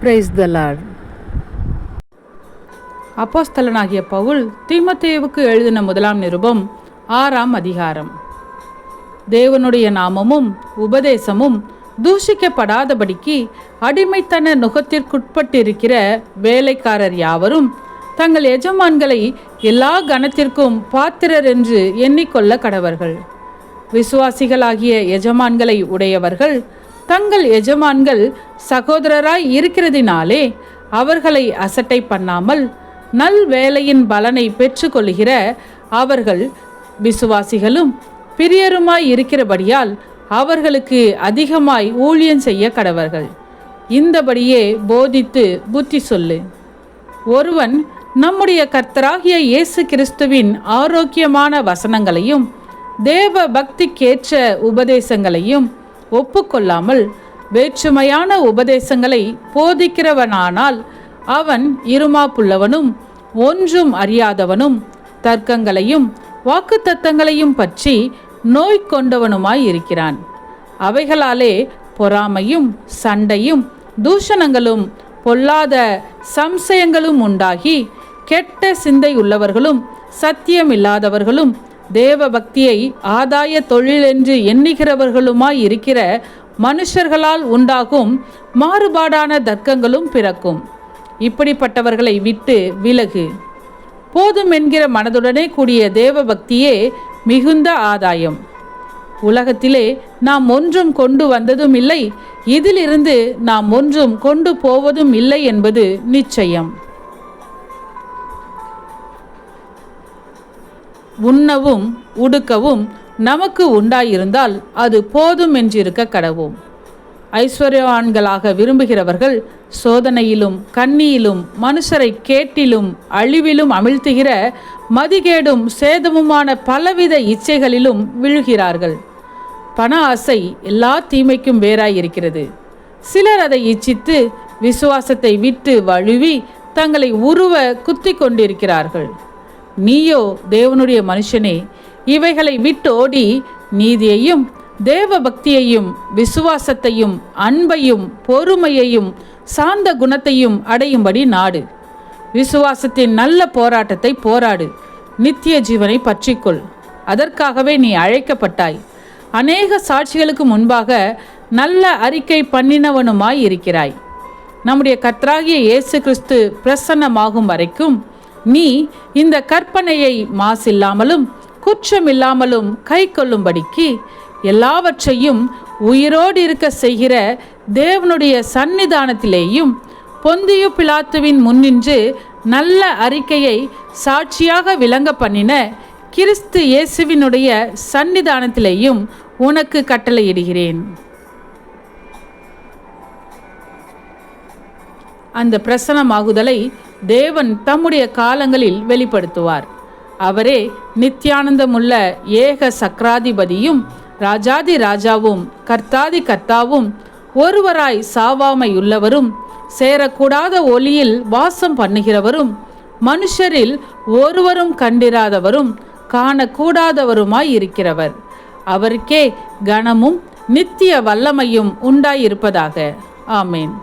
Praise the Lord அப்போஸ்தலனாகிய பவுல் தீமத்தேவுக்கு எழுதின முதலாம் நிருபம் ஆறாம் அதிகாரம். தேவனுடைய நாமமும் உபதேசமும் தூஷிக்கப்படாதபடிக்கு அடிமைத்தன நுகத்திற்குட்பட்டிருக்கிற வேலைக்காரர் யாவரும் தங்கள் எஜமான்களை எல்லா கணத்திற்கும் பாத்திரர் என்று எண்ணிக்கொள்ள கடவர்கள். விசுவாசிகளாகிய எஜமான்களை உடையவர்கள் தங்கள் எஜமான்கள் சகோதரராய் இருக்கிறதினாலே அவர்களை அசட்டை பண்ணாமல் நல் வேலையின் பலனை பெற்றுக்கொள்கிற அவர்கள் விசுவாசிகளும் பிரியருமாய் இருக்கிறபடியால் அவர்களுக்கு அதிகமாய் ஊழியம் செய்ய கடவர்கள். இந்தபடியே போதித்து புத்தி சொல்லு. ஒருவன் நம்முடைய கர்த்தராகிய இயேசு கிறிஸ்துவின் ஆரோக்கியமான வசனங்களையும் தேவ பக்திக்கேற்ற உபதேசங்களையும் ஒப்புக்கொள்ளாமல் வேற்றுமையான உபதேசங்களை போதிக்கிறவனானால் அவன் இருமாப்புள்ளவனும் ஒன்றும் அறியாதவனும் தர்க்கங்களையும் வாக்குத்தத்தங்களையும் பற்றி நோய் கொண்டவனுமாய் இருக்கிறான். அவைகளாலே பொறாமையும் சண்டையும் தூஷணங்களும் பொல்லாத சம்சயங்களும் உண்டாகி கெட்ட சிந்தை உள்ளவர்களும் சத்தியமில்லாதவர்களும் தேவ பக்தியை ஆதாய தொழிலென்று எண்ணுகிறவர்களுமாய் இருக்கிற மனுஷர்களால் உண்டாகும் மாறுபாடான தர்க்கங்களும் பிறக்கும். இப்படிப்பட்டவர்களை விட்டு விலகு. போதும் என்கிற மனதுடனே கூடிய தேவ பக்தியே மிகுந்த ஆதாயம். உலகத்திலே நாம் ஒன்றும் கொண்டு வந்ததும் இல்லை இதிலிருந்து நாம் ஒன்றும் கொண்டு போவதும் இல்லை என்பது நிச்சயம். உண்ணவும் உடுக்கவும் நமக்கு உண்டாயிருந்தால் அது போதும் என்றிருக்க கடவோம் ஐஸ்வர்யவான்களாக விரும்புகிறவர்கள் சோதனையிலும் கண்ணியிலும் மனுஷரை கேட்டிலும் அழிவிலும் அமிழ்த்துகிற மதிகேடும் சேதமுமான பலவித இச்சைகளிலும் விழுகிறார்கள். பண ஆசை எல்லா தீமைக்கும் வேறாயிருக்கிறது. சிலர் அதை இச்சித்து விசுவாசத்தை விட்டு வழுவி தங்களை உருவ குத்தி கொண்டிருக்கிறார்கள். நீயோ தேவனுடைய மனுஷனே இவைகளை விட்டோடி நீதியையும் தேவ பக்தியையும் விசுவாசத்தையும் அன்பையும் பொறுமையையும் சாந்த குணத்தையும் அடையும்படி நாடு. விசுவாசத்தின் நல்ல போராட்டத்தை போராடு நித்திய ஜீவனை பற்றிக்கொள். அதற்காகவே நீ அழைக்கப்பட்டாய். அநேக சாட்சிகளுக்கு முன்பாக நல்ல அறிக்கை பண்ணினவனுமாய் இருக்கிறாய். நம்முடைய கத்ராகிய இயேசு கிறிஸ்து பிரசன்னமாகும் வரைக்கும் நீ இந்த கற்பனையை மாசில்லாமலும் குற்றமில்லாமலும் கை கொள்ளும்படிக்கு எல்லாவற்றையும் உயிரோடு இருக்க செய்கிற தேவனுடைய சந்நிதானத்திலேயும் பொந்தியு பிலாத்துவின் முன்னின்று நல்ல அறிக்கையை சாட்சியாக விளங்க பண்ணின கிறிஸ்து இயேசுவினுடைய சன்னிதானத்திலேயும் உனக்கு கட்டளையிடுகிறேன். அந்த பிரசனமாகுதலை தேவன் தம்முடைய காலங்களில் வெளிப்படுத்துவார். அவரே நித்யானந்தமுள்ள ஏக சக்ராதிபதியும் ராஜாதி ராஜாவும் கர்த்தாதி கர்த்தாவும் ஒருவராய் சாவாமையுள்ளவரும் சேரக்கூடாத ஒளியில் வாசம் பண்ணுகிறவரும் மனுஷரில் ஒருவரும் கண்டிராதவரும் காணக்கூடாதவருமாய் இருக்கிறவர். அவருக்கே கனமும் நித்திய வல்லமையும் உண்டாயிருப்பதாக. ஆமேன்.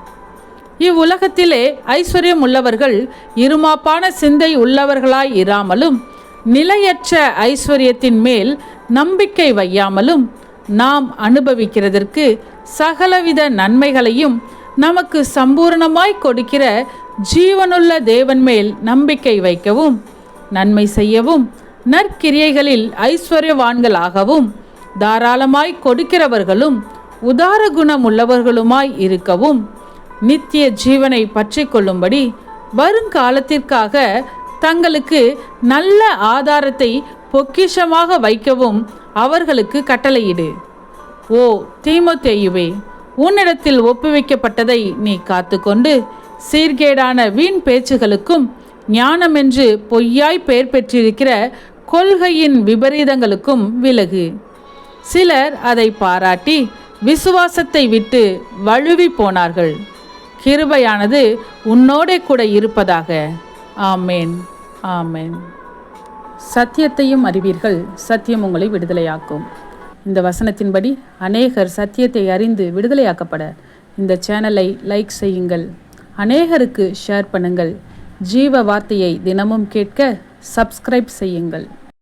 இவ்வுலகத்திலே ஐஸ்வர்யம் உள்ளவர்கள் இருமாப்பான சிந்தை உள்ளவர்களாய் இராமலும் நிலையற்ற ஐஸ்வர்யத்தின் மேல் நம்பிக்கை வையாமலும் நாம் அனுபவிக்கிறதற்கு சகலவித நன்மைகளையும் நமக்கு சம்பூர்ணமாய் கொடுக்கிற ஜீவனுள்ள தேவன் மேல் நம்பிக்கை வைக்கவும் நன்மை செய்யவும் நற்கிரியைகளில் ஐஸ்வர்யவான்களாகவும் தாராளமாய் கொடுக்கிறவர்களும் உதார குணம் உள்ளவர்களுமாய் இருக்கவும். நித்திய ஜீவனை பற்றி கொள்ளும்படி வருங்காலத்திற்காக தங்களுக்கு நல்ல ஆதாரத்தை பொக்கிஷமாக வைக்கவும் அவர்களுக்கு கட்டளையிடு. ஓ தீமோத்தேயுவே உன்னிடத்தில் ஒப்புவிக்கப்பட்டதை நீ காத்துக்கொண்டு சீர்கேடான வீண் பேச்சுகளுக்கும் ஞானமென்று பொய்யாய் பெயர் பெற்றிருக்கிற கொள்கையின் விபரீதங்களுக்கும் விலகு. சிலர் அதை பாராட்டி விசுவாசத்தை விட்டு வழுவி போனார்கள். கிருபையானது உன்னோடே கூட இருப்பதாக. ஆமேன். ஆமேன். சத்தியத்தையும் அறிவீர்கள். சத்தியம் உங்களை விடுதலையாக்கும். இந்த வசனத்தின்படி அநேகர் சத்தியத்தை அறிந்து விடுதலையாக்கப்பட. இந்த சேனலை லைக் செய்யுங்கள். அநேகருக்கு ஷேர் பண்ணுங்கள். ஜீவ வார்த்தையை தினமும் கேட்க சப்ஸ்கிரைப் செய்யுங்கள்.